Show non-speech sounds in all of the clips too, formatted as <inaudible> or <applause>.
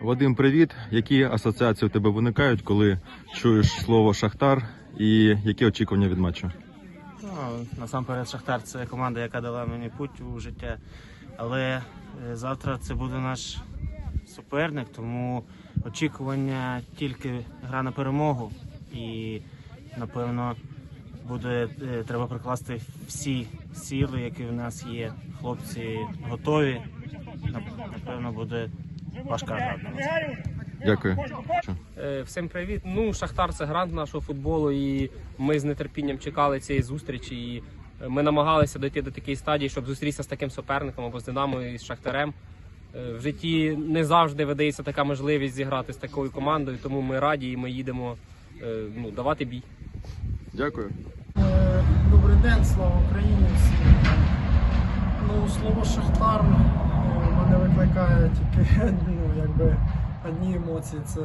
Вадим, привіт. Які асоціації у тебе виникають, коли чуєш слово Шахтар і які очікування від матчу? Ну, насамперед, Шахтар це команда, яка дала мені путь у життя. Але е, завтра це буде наш суперник, тому очікування тільки гра на перемогу. І напевно буде е, треба прикласти всі сили, які в нас є. Хлопці готові. Напевно, буде важка гра. Дякую. Е, Всім привіт. Ну, Шахтар це грант нашого футболу, і ми з нетерпінням чекали цієї зустрічі. І е, ми намагалися дойти до такої стадії, щоб зустрітися з таким суперником або з Динамо і з Шахтарем. Е, В житті не завжди видається така можливість зіграти з такою командою, тому ми раді і ми їдемо ну, давати бій. Дякую. Добрий день, слава Україні всім. Ну, слово Шахтар тільки <laughs> ну, якби, одні емоції. Це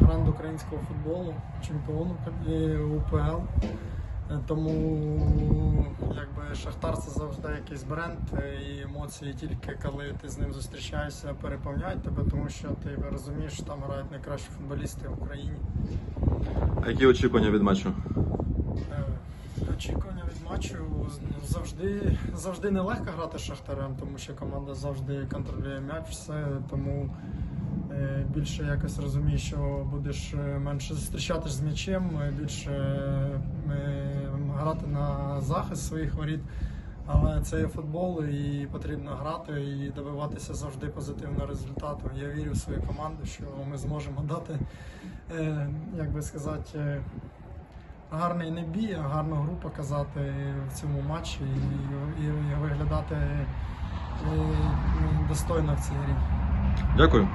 гранд українського футболу, чемпіон е, УПЛ. Е, Тому якби, Шахтар це завжди якийсь бренд, е, і емоції тільки коли ти з ним зустрічаєшся, переповняють тебе, тому що ти розумієш, що там грають найкращі футболісти в Україні. А які очікування від матчу? Е, Очікування матчу завжди, завжди нелегко грати з Шахтарем, тому що команда завжди контролює м'яч, все. Тому е, більше якось розумієш, що будеш е, менше зустрічатись з м'ячем, е, більше грати на захист своїх воріт. Але це є футбол і потрібно грати і добиватися завжди позитивного результату. Я вірю в свою команду, що ми зможемо дати, як би сказати, гарний не бій, а гарну гру показати в цьому матчі і, і, і виглядати е, ну, достойно в цій грі. Дякую.